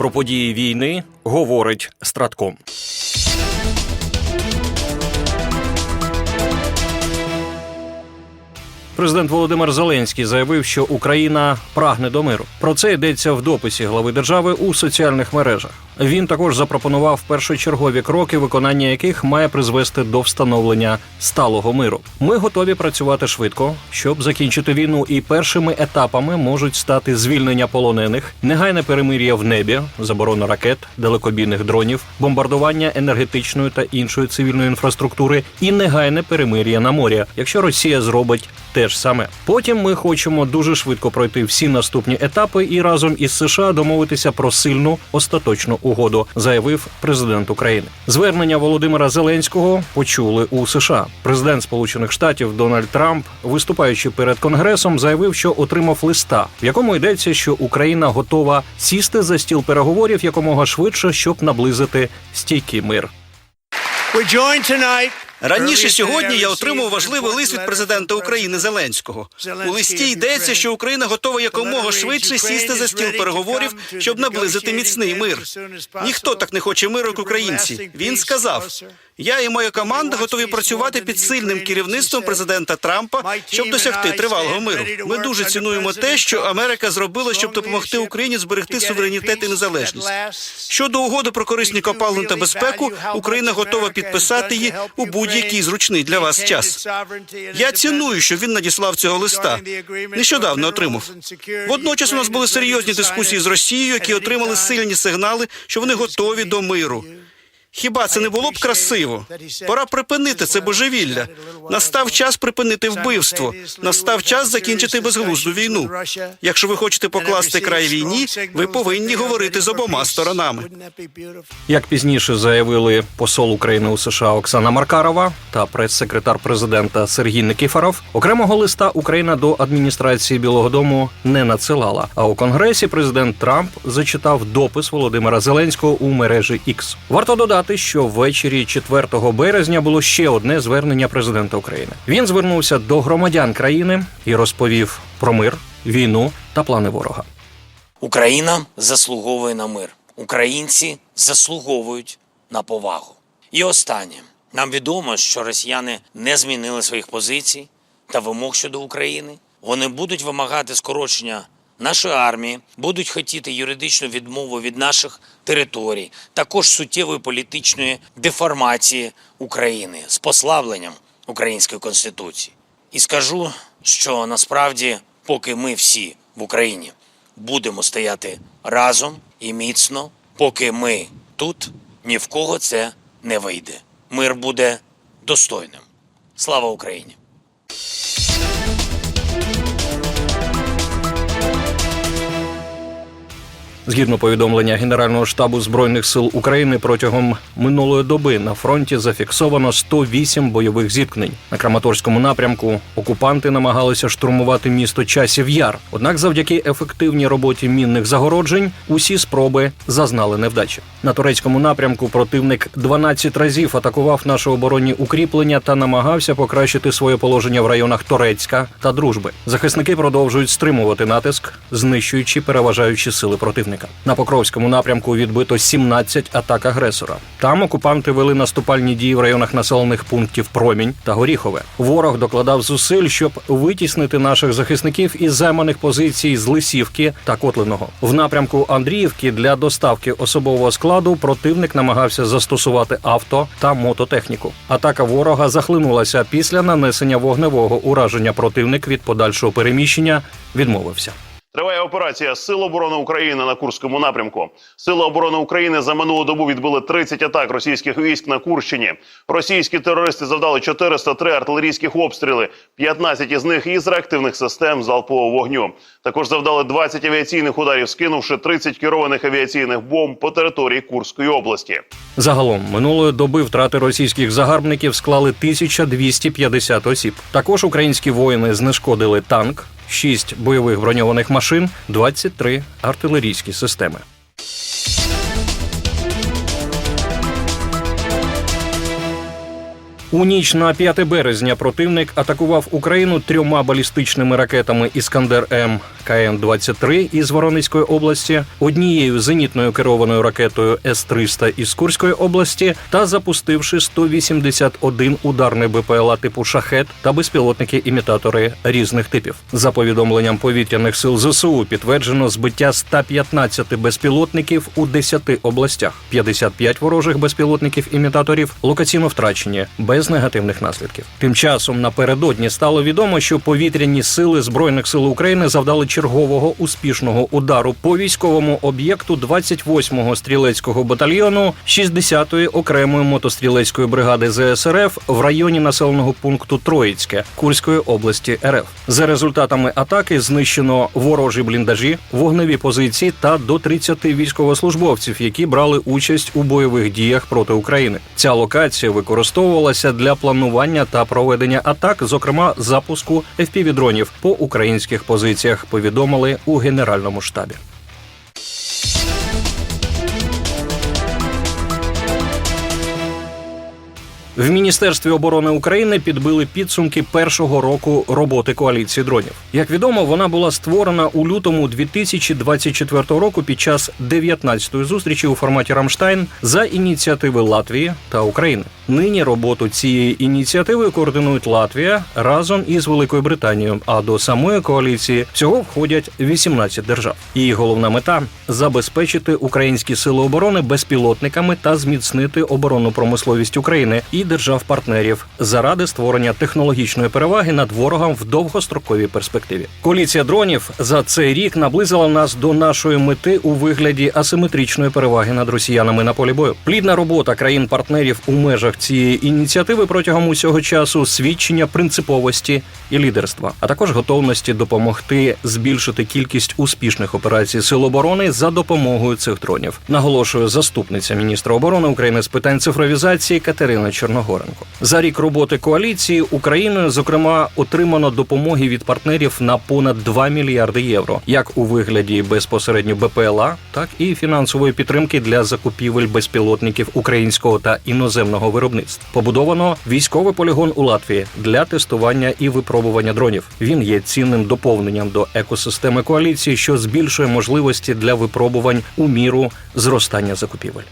Про події війни говорить Стратком. Президент Володимир Зеленський заявив, що Україна прагне до миру. Про це йдеться в дописі глави держави у соціальних мережах. Він також запропонував першочергові кроки, виконання яких має призвести до встановлення сталого миру. Ми готові працювати швидко, щоб закінчити війну, і першими етапами можуть стати звільнення полонених, негайне перемир'я в небі, заборона ракет, далекобійних дронів, бомбардування енергетичної та іншої цивільної інфраструктури і негайне перемир'я на морі, якщо Росія зробить те ж саме. Потім ми хочемо дуже швидко пройти всі наступні етапи і разом із США домовитися про сильну остаточну угоду, заявив президент України. Звернення Володимира Зеленського почули у США. Президент Сполучених Штатів Дональд Трамп, виступаючи перед конгресом, заявив, що отримав листа, в якому йдеться, що Україна готова сісти за стіл переговорів якомога швидше, щоб наблизити стійкий мир. We're joined tonight Раніше сьогодні я отримав важливий лист від президента України Зеленського. У листі йдеться, що Україна готова якомога швидше сісти за стіл переговорів, щоб наблизити міцний мир. Ніхто так не хоче миру, як українці. Він сказав: я і моя команда готові працювати під сильним керівництвом президента Трампа, щоб досягти тривалого миру. Ми дуже цінуємо те, що Америка зробила, щоб допомогти Україні зберегти суверенітет і незалежність. Щодо угоди про корисні копалини та безпеку, Україна готова підписати її у будь-який зручний для вас час. Я ціную, що він надіслав цього листа. Нещодавно отримав. Водночас у нас були серйозні дискусії з Росією, які отримали сильні сигнали, що вони готові до миру. Хіба це не було б красиво? Пора припинити це божевілля. Настав час припинити вбивство. Настав час закінчити безглузду війну. Якщо ви хочете покласти край війні, ви повинні говорити з обома сторонами. Як пізніше заявили посол України у США Оксана Маркарова та прес-секретар президента Сергій Никифоров, окремого листа Україна до адміністрації Білого Дому не надсилала. А у Конгресі президент Трамп зачитав допис Володимира Зеленського у мережі X. Варто додати, що ввечері 4 березня було ще одне звернення президента України. Він звернувся до громадян країни і розповів про мир, війну та плани ворога. Україна заслуговує на мир. Українці заслуговують на повагу. І останнє. Нам відомо, що росіяни не змінили своїх позицій та вимог щодо України. Вони будуть вимагати скорочення нашої армії, будуть хотіти юридичну відмову від наших територій, також суттєвої політичної деформації України з послабленням української конституції. І скажу, що насправді, поки ми всі в Україні будемо стояти разом і міцно, поки ми тут, ні в кого це не вийде. Мир буде достойним. Слава Україні! Згідно повідомлення Генерального штабу збройних сил України протягом минулої доби на фронті зафіксовано 108 бойових зіткнень. На Краматорському напрямку окупанти намагалися штурмувати місто Часів Яр. Однак, завдяки ефективній роботі мінних загороджень, усі спроби зазнали невдачі. На турецькому напрямку противник 12 разів атакував наші оборонні укріплення та намагався покращити своє положення в районах Торецька та Дружби. Захисники продовжують стримувати натиск, знищуючи переважаючі сили противника. На Покровському напрямку відбито 17 атак агресора. Там окупанти вели наступальні дії в районах населених пунктів Промінь та Горіхове. Ворог докладав зусиль, щоб витіснити наших захисників із займаних позицій з Лисівки та Котлиного. В напрямку Андріївки для доставки особового складу противник намагався застосувати авто та мототехніку. Атака ворога захлинулася після нанесення вогневого ураження. Противник від подальшого переміщення відмовився. Триває операція Сил оборони України на Курському напрямку. Сили оборони України за минулу добу відбили 30 атак російських військ на Курщині. Російські терористи завдали 403 артилерійських обстріли, 15 із них із реактивних систем залпового вогню. Також завдали 20 авіаційних ударів, скинувши 30 керованих авіаційних бомб по території Курської області. Загалом минулої доби втрати російських загарбників склали 1250 осіб. Також українські воїни знешкодили танк, 6 бойових броньованих машин, 23 артилерійські системи. У ніч на 5 березня противник атакував Україну трьома балістичними ракетами Іскандер М КН-23 із Воронезької області, однією зенітною керованою ракетою С-300 із Курської області та запустивши 181 ударний БПЛА типу шахет та безпілотники-імітатори різних типів. За повідомленням повітряних сил ЗСУ підтверджено збиття 115 безпілотників у 10 областях. 55 ворожих безпілотників-імітаторів локаційно втрачені без негативних наслідків. Тим часом напередодні стало відомо, що повітряні сили збройних сил України завдали чергового успішного удару по військовому об'єкту 28-го стрілецького батальйону 60-ї окремої мотострілецької бригади ЗСРФ в районі населеного пункту Троїцьке Курської області РФ. За результатами атаки знищено ворожі бліндажі, вогневі позиції та до 30 військовослужбовців, які брали участь у бойових діях проти України. Ця локація використовувалася для планування та проведення атак, зокрема запуску FPV-дронів по українських позиціях. Повідомили у генеральному штабі. В міністерстві оборони України підбили підсумки першого року роботи коаліції дронів. Як відомо, вона була створена у лютому 2024 року під час 19-ї зустрічі у форматі Рамштайн за ініціативи Латвії та України. Нині роботу цієї ініціативи координують Латвія разом із Великою Британією. А до самої коаліції всього входять 18 держав. Її головна мета забезпечити українські сили оборони безпілотниками та зміцнити оборонну промисловість України і держав-партнерів заради створення технологічної переваги над ворогом в довгостроковій перспективі. Коаліція дронів за цей рік наблизила нас до нашої мети у вигляді асиметричної переваги над росіянами на полі бою. Плідна робота країн-партнерів у межах цієї ініціативи протягом усього часу свідчення принциповості і лідерства, а також готовності допомогти збільшити кількість успішних операцій сил оборони за допомогою цих дронів. Наголошує заступниця міністра оборони України з питань цифровізації Катерина Чорногоренко. За рік роботи коаліції Україною, зокрема, отримано допомоги від партнерів на понад 2 мільярди євро, як у вигляді безпосередньо БПЛА, так і фінансової підтримки для закупівель безпілотників українського та іноземного виробництва. Побудовано військовий полігон у Латвії для тестування і випробування дронів. Він є цінним доповненням до екосистеми коаліції, що збільшує можливості для випробувань у міру зростання закупівель.